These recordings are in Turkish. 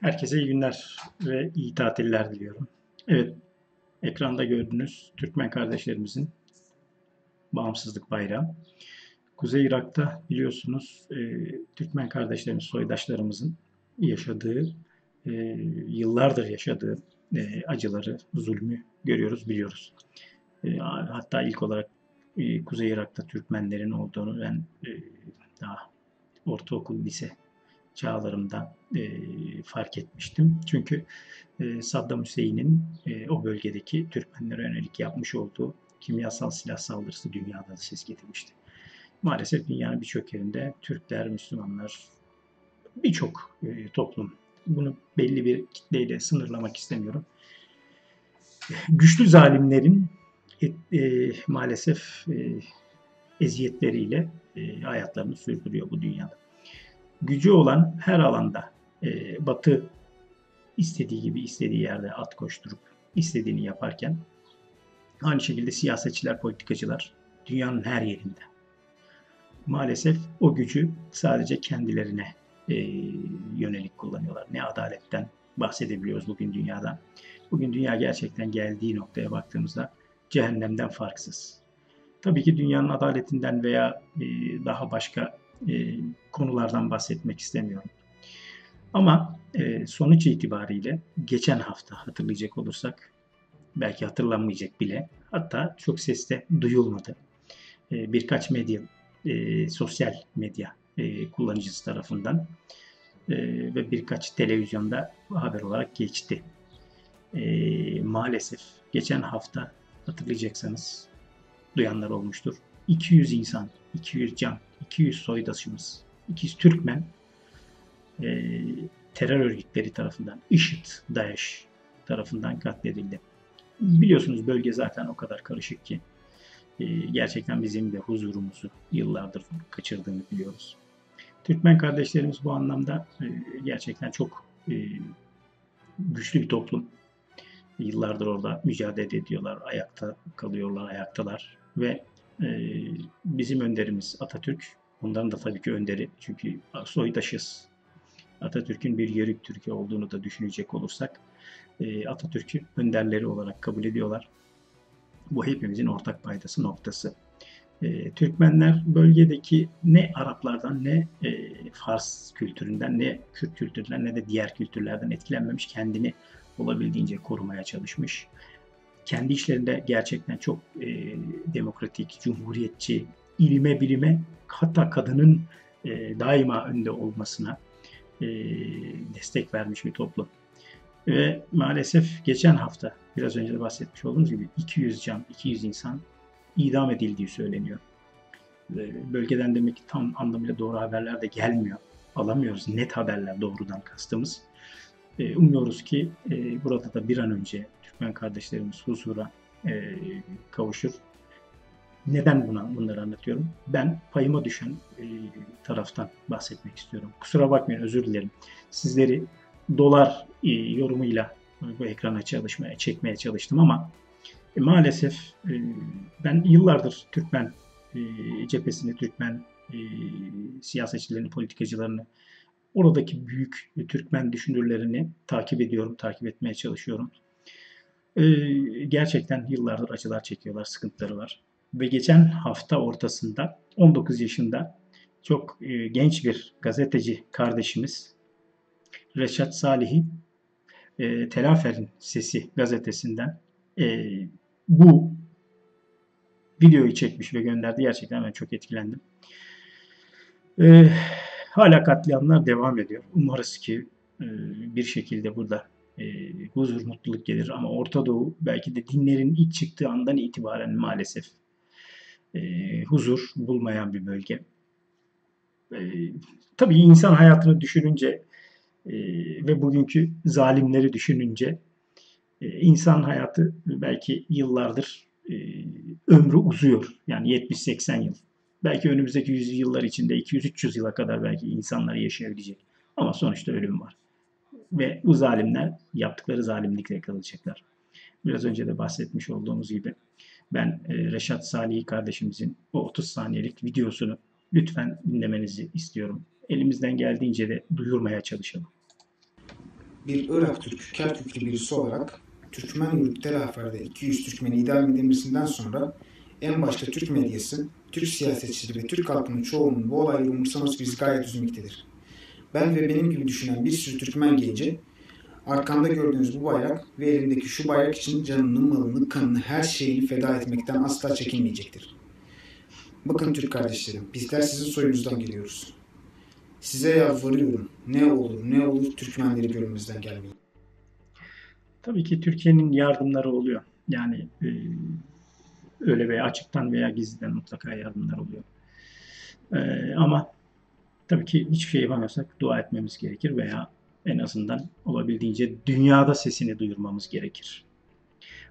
Herkese iyi günler ve iyi tatiller diliyorum. Evet, ekranda gördüğünüz Türkmen kardeşlerimizin bağımsızlık bayrağı. Kuzey Irak'ta biliyorsunuz e, Türkmen kardeşlerimiz, soydaşlarımızın yaşadığı, e, yıllardır yaşadığı e, acıları, zulmü görüyoruz, biliyoruz. E, hatta ilk olarak e, Kuzey Irak'ta Türkmenlerin olduğunu ben e, daha ortaokul, lise çağlarımda e, fark etmiştim. Çünkü e, Saddam Hüseyin'in e, o bölgedeki Türkmenlere yönelik yapmış olduğu kimyasal silah saldırısı dünyada ses getirmişti. Maalesef dünyanın birçok yerinde Türkler, Müslümanlar, birçok e, toplum bunu belli bir kitleyle sınırlamak istemiyorum. Güçlü zalimlerin e, e, maalesef e, eziyetleriyle e, hayatlarını sürdürüyor bu dünyada gücü olan her alanda e, Batı istediği gibi istediği yerde at koşturup istediğini yaparken aynı şekilde siyasetçiler, politikacılar dünyanın her yerinde. Maalesef o gücü sadece kendilerine e, yönelik kullanıyorlar. Ne adaletten bahsedebiliyoruz bugün dünyada. Bugün dünya gerçekten geldiği noktaya baktığımızda cehennemden farksız. Tabii ki dünyanın adaletinden veya e, daha başka e, konulardan bahsetmek istemiyorum. Ama e, sonuç itibariyle geçen hafta hatırlayacak olursak belki hatırlanmayacak bile hatta çok seste duyulmadı. E, birkaç medya, sosyal medya kullanıcısı tarafından ve birkaç televizyonda haber olarak geçti. Maalesef geçen hafta hatırlayacaksanız duyanlar olmuştur. 200 insan, 200 can 200 soydaşımız, 200 Türkmen e, terör örgütleri tarafından, IŞİD, DAEŞ tarafından katledildi. Biliyorsunuz bölge zaten o kadar karışık ki e, gerçekten bizim de huzurumuzu yıllardır kaçırdığını biliyoruz. Türkmen kardeşlerimiz bu anlamda e, gerçekten çok e, güçlü bir toplum. Yıllardır orada mücadele ediyorlar, ayakta kalıyorlar, ayaktalar ve bizim önderimiz Atatürk. Onların da tabii ki önderi. Çünkü soydaşız. Atatürk'ün bir yörük Türkiye olduğunu da düşünecek olursak e, Atatürk'ü önderleri olarak kabul ediyorlar. Bu hepimizin ortak paydası noktası. E, Türkmenler bölgedeki ne Araplardan ne e, Fars kültüründen ne Kürt kültüründen ne de diğer kültürlerden etkilenmemiş kendini olabildiğince korumaya çalışmış kendi işlerinde gerçekten çok e, demokratik, cumhuriyetçi, ilme bilime hatta kadının e, daima önde olmasına e, destek vermiş bir toplum. Ve maalesef geçen hafta biraz önce de bahsetmiş olduğumuz gibi 200 can, 200 insan idam edildiği söyleniyor. E, bölgeden demek ki tam anlamıyla doğru haberler de gelmiyor. Alamıyoruz net haberler doğrudan kastımız. E, umuyoruz ki e, burada da bir an önce Türkmen kardeşlerimiz huzura e, kavuşur. Neden buna bunları anlatıyorum? Ben payıma düşen taraftan bahsetmek istiyorum. Kusura bakmayın özür dilerim. Sizleri dolar yorumuyla bu ekrana çalışmaya, çekmeye çalıştım ama maalesef ben yıllardır Türkmen cephesini, Türkmen siyasetçilerini, politikacılarını, oradaki büyük Türkmen düşünürlerini takip ediyorum, takip etmeye çalışıyorum. Ee, gerçekten yıllardır acılar çekiyorlar, sıkıntıları var. Ve geçen hafta ortasında 19 yaşında çok e, genç bir gazeteci kardeşimiz Reşat Salih'i e, Telafer'in Sesi gazetesinden e, bu videoyu çekmiş ve gönderdi. Gerçekten ben çok etkilendim. E, hala katliamlar devam ediyor. Umarız ki e, bir şekilde burada e, huzur, mutluluk gelir. Ama Orta Doğu belki de dinlerin ilk çıktığı andan itibaren maalesef e, huzur bulmayan bir bölge. E, tabii insan hayatını düşününce e, ve bugünkü zalimleri düşününce e, insan hayatı belki yıllardır e, ömrü uzuyor. Yani 70-80 yıl. Belki önümüzdeki yüzyıllar içinde 200-300 yıla kadar belki insanlar yaşayabilecek. Ama sonuçta ölüm var ve bu zalimler yaptıkları zalimlikle kalacaklar. Biraz önce de bahsetmiş olduğumuz gibi ben e, Reşat Salih kardeşimizin o 30 saniyelik videosunu lütfen dinlemenizi istiyorum. Elimizden geldiğince de duyurmaya çalışalım. bir Irak Türk, Kerküklü birisi olarak Türkmen Yurt Tel Afer'de 200 Türkmeni idam edilmesinden sonra en başta Türk medyası, Türk siyasetçileri ve Türk halkının çoğunun bu olayı umursaması bizi gayet üzmektedir. Ben ve benim gibi düşünen bir sürü Türkmen genci arkamda gördüğünüz bu bayrak ve elimdeki şu bayrak için canını, malını, kanını, her şeyini feda etmekten asla çekinmeyecektir. Bakın Türk kardeşlerim, bizler sizin soyunuzdan geliyoruz. Size yalvarıyorum. Ne olur ne olur Türkmenleri görmemizden gelmeyin. Tabii ki Türkiye'nin yardımları oluyor. Yani e, öyle veya açıktan veya gizliden mutlaka yardımlar oluyor. E, ama tabii ki hiçbir şey yapamıyorsak dua etmemiz gerekir veya en azından olabildiğince dünyada sesini duyurmamız gerekir.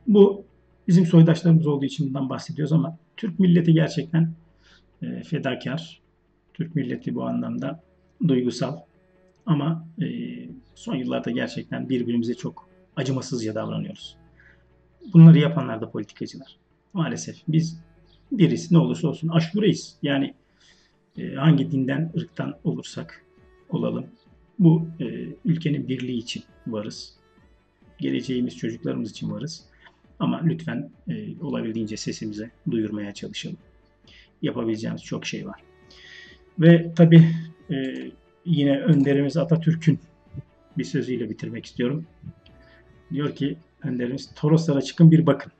Bu bizim soydaşlarımız olduğu için bundan bahsediyoruz ama Türk milleti gerçekten e, fedakar. Türk milleti bu anlamda duygusal. Ama e, son yıllarda gerçekten birbirimize çok acımasızca davranıyoruz. Bunları yapanlar da politikacılar. Maalesef biz birisi ne olursa olsun aşureyiz. Yani e, hangi dinden, ırktan olursak olalım. Bu e, ülkenin birliği için varız. Geleceğimiz çocuklarımız için varız. Ama lütfen e, olabildiğince sesimize duyurmaya çalışalım. Yapabileceğimiz çok şey var. Ve tabii yine önderimiz Atatürk'ün bir sözüyle bitirmek istiyorum. Diyor ki önderimiz Toroslara çıkın bir bakın.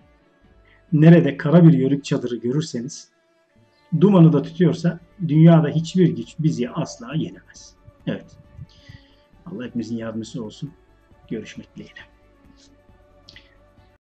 Nerede kara bir yörük çadırı görürseniz dumanı da tutuyorsa dünyada hiçbir güç bizi asla yenemez. Evet. Allah hepimizin yardımcısı olsun. Görüşmek dileğiyle.